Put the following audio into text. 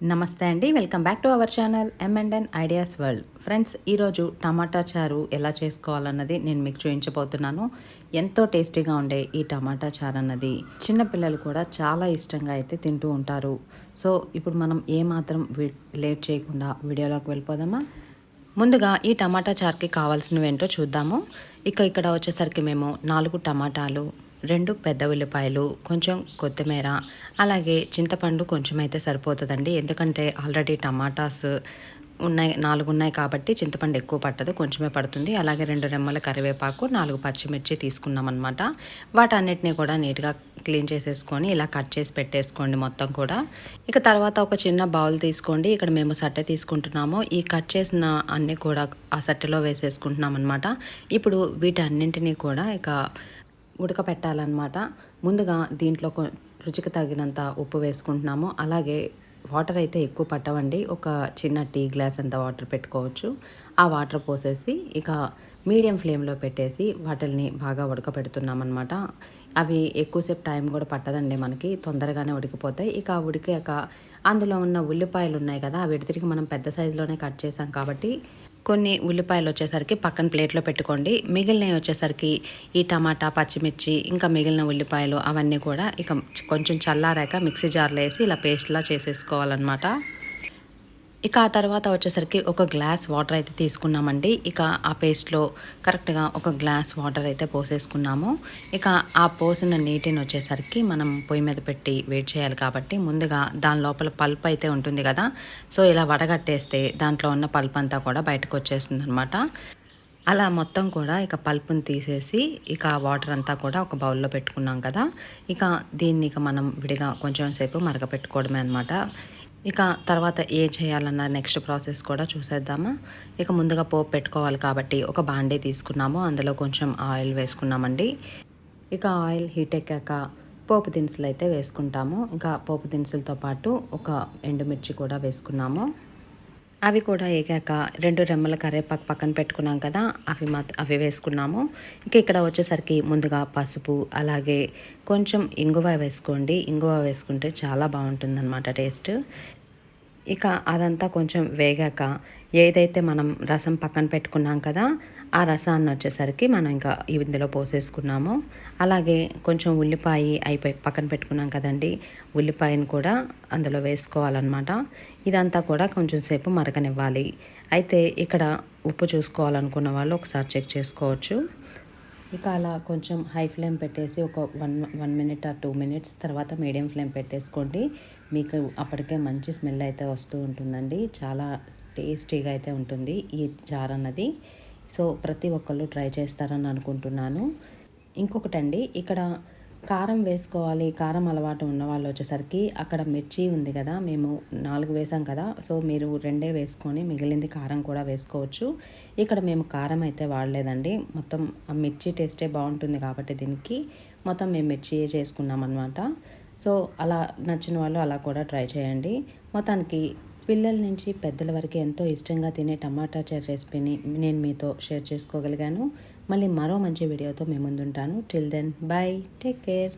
నమస్తే అండి. Welcome back to our channel ఎంఎండ్ఎన్ ideas world friends ఈరోజు టమాటా చారు ఎలా చేసుకోవాలన్నది నేను మీకు చూపించబోతున్నాను. ఎంతో టేస్టీగా ఉండే ఈ టమాటా చారు అన్నది చిన్నపిల్లలు కూడా చాలా ఇష్టంగా అయితే తింటూ ఉంటారు. సో ఇప్పుడు మనం ఏమాత్రం లేట్ చేయకుండా వీడియోలోకి వెళ్ళిపోదామా? ముందుగా ఈ టమాటా చారుకి కావాల్సినవి ఏంటో చూద్దాము. ఇక ఇక్కడ వచ్చేసరికి మేము నాలుగు టమాటాలు రెండు పెద్ద ఉల్లిపాయలు కొంచెం కొత్తిమీర అలాగే చింతపండు కొంచెం అయితే సరిపోతుందండి. ఎందుకంటే ఆల్రెడీ టమాటాస్ ఉన్నాయి నాలుగు ఉన్నాయి కాబట్టి చింతపండు ఎక్కువ పట్టదు కొంచెమే పడుతుంది. అలాగే రెండు రెమ్మల కరివేపాకు నాలుగు పచ్చిమిర్చి తీసుకున్నాం అనమాట వాటన్నిటిని కూడా నీట్గా క్లీన్ చేసేసుకొని ఇలా కట్ చేసి పెట్టేసుకోండి మొత్తం కూడా. ఇక తర్వాత ఒక చిన్న బౌల్ తీసుకోండి. ఇక్కడ మేము సట్టె తీసుకుంటున్నాము. ఈ కట్ చేసిన అన్నీ కూడా ఆ సట్టెలో వేసేసుకుంటున్నాం అనమాట ఇప్పుడు వీటన్నింటినీ కూడా ఇక ఉడకపెట్టాలన్నమాట. ముందుగా దీంట్లో రుచికి తగినంత ఉప్పు వేసుకుంటున్నాము. అలాగే వాటర్ అయితే ఎక్కువ పట్టవండి. ఒక చిన్న టీ గ్లాస్ అంత వాటర్ పెట్టుకోవచ్చు. ఆ వాటర్ పోసేసి ఇక మీడియం ఫ్లేమ్లో పెట్టేసి వాటిల్ని బాగా ఉడకపెడుతున్నామన్నమాట. అవి ఎక్కువసేపు టైం కూడా పట్టదండి మనకి. తొందరగానే ఉడికిపోతాయి. ఇక ఉడికాక అందులో ఉన్న ఉల్లిపాయలు ఉన్నాయి కదా అవి తిరిగి మనం పెద్ద సైజులోనే కట్ చేసాం కాబట్టి కొన్ని ఉల్లిపాయలు వచ్చేసరికి పక్కన ప్లేట్లో పెట్టుకోండి. మిగిలినవి వచ్చేసరికి ఈ టమాటా పచ్చిమిర్చి ఇంకా మిగిలిన ఉల్లిపాయలు అవన్నీ కూడా ఇక కొంచెం చల్లారాక మిక్సీ జార్లో వేసి ఇలా పేస్ట్లా చేసేసుకోవాలన్నమాట. ఇక ఆ తర్వాత వచ్చేసరికి ఒక గ్లాస్ వాటర్ అయితే తీసుకున్నామండి. ఇక ఆ పేస్ట్లో కరెక్ట్గా ఒక గ్లాస్ వాటర్ అయితే పోసేసుకున్నాము. ఇక ఆ పోసిన నీటిని వచ్చేసరికి మనం పొయ్యి మీద పెట్టి వేడి చేయాలి కాబట్టి ముందుగా దాని లోపల పల్ప్ అయితే ఉంటుంది కదా సో ఇలా వడగట్టేస్తే దాంట్లో ఉన్న పల్ప్ అంతా కూడా బయటకు వచ్చేస్తుంది అనమాట అలా మొత్తం కూడా ఇక పల్పుని తీసేసి ఇక వాటర్ అంతా కూడా ఒక బౌల్లో పెట్టుకున్నాం కదా ఇక దీన్ని ఇక మనం విడిగా కొంచెం సేపు మరగపెట్టుకోవడమే అనమాట ఇక తర్వాత ఏ చేయాలన్న నెక్స్ట్ ప్రాసెస్ కూడా చూసేద్దామా? ఇక ముందుగా పోపు పెట్టుకోవాలి కాబట్టి ఒక బాండీ తీసుకున్నాము. అందులో కొంచెం ఆయిల్ వేసుకున్నామండి. ఇక ఆయిల్ హీట్ ఎక్కాక పోపు దినుసులు అయితే వేసుకుంటాము. ఇంకా పోపు దినుసులతో పాటు ఒక ఎండుమిర్చి కూడా వేసుకున్నాము. అవి కూడా వేగాక రెండు రెమ్మల కరేపాకు పక్కన పెట్టుకున్నాం కదా అవి మా అవి వేసుకున్నాము. ఇంకా ఇక్కడ వచ్చేసరికి ముందుగా పసుపు అలాగే కొంచెం ఇంగువ వేసుకోండి. ఇంగువ వేసుకుంటే చాలా బాగుంటుందన్నమాట టేస్ట్. ఇక అదంతా కొంచెం వేగాక ఏదైతే మనం రసం పక్కన పెట్టుకున్నాం కదా ఆ రసాన్ని వచ్చేసరికి మనం ఇంకా ఇందులో పోసేసుకున్నాము. అలాగే కొంచెం ఉల్లిపాయ అయిపోయి పక్కన పెట్టుకున్నాం కదండి ఉల్లిపాయను కూడా అందులో వేసుకోవాలన్నమాట. ఇదంతా కూడా కొంచెం సేపు మరగనివ్వాలి. అయితే ఇక్కడ ఉప్పు చూసుకోవాలనుకున్న వాళ్ళు ఒకసారి చెక్ చేసుకోవచ్చు. ఇక అలా కొంచెం హై ఫ్లేమ్ పెట్టేసి ఒక వన్ వన్ మినిట్ ఆ టూ మినిట్స్ తర్వాత మీడియం ఫ్లేమ్ పెట్టేసుకోండి. మీకు అప్పటికే మంచి స్మెల్ అయితే వస్తూ ఉంటుందండి. చాలా టేస్టీగా అయితే ఉంటుంది ఈ చార్ అన్నది. సో ప్రతి ఒక్కళ్ళు ట్రై చేస్తారని అనుకుంటున్నాను. ఇంకొకటండి ఇక్కడ కారం వేసుకోవాలి. కారం అలవాటు ఉన్న వాళ్ళు వచ్చేసరికి అక్కడ మిర్చి ఉంది కదా మేము నాలుగు వేసాం కదా సో మీరు రెండే వేసుకొని మిగిలింది కారం కూడా వేసుకోవచ్చు. ఇక్కడ మేము కారం అయితే వాడలేదండి. మొత్తం ఆ మిర్చి టేస్టే బాగుంటుంది కాబట్టి దీనికి మొత్తం మేము మిర్చి చేసుకున్నాం అనమాట సో అలా నచ్చిన వాళ్ళు అలా కూడా ట్రై చేయండి. మొత్తానికి పిల్లల నుంచి పెద్దల వరకు ఎంతో ఇష్టంగా తినే టమాటా చర్ రెసిపీని నేను మీతో షేర్ చేసుకోగలిగాను. మళ్ళీ మరో మంచి వీడియోతో మేము ముందుంటాను. Till then bye take care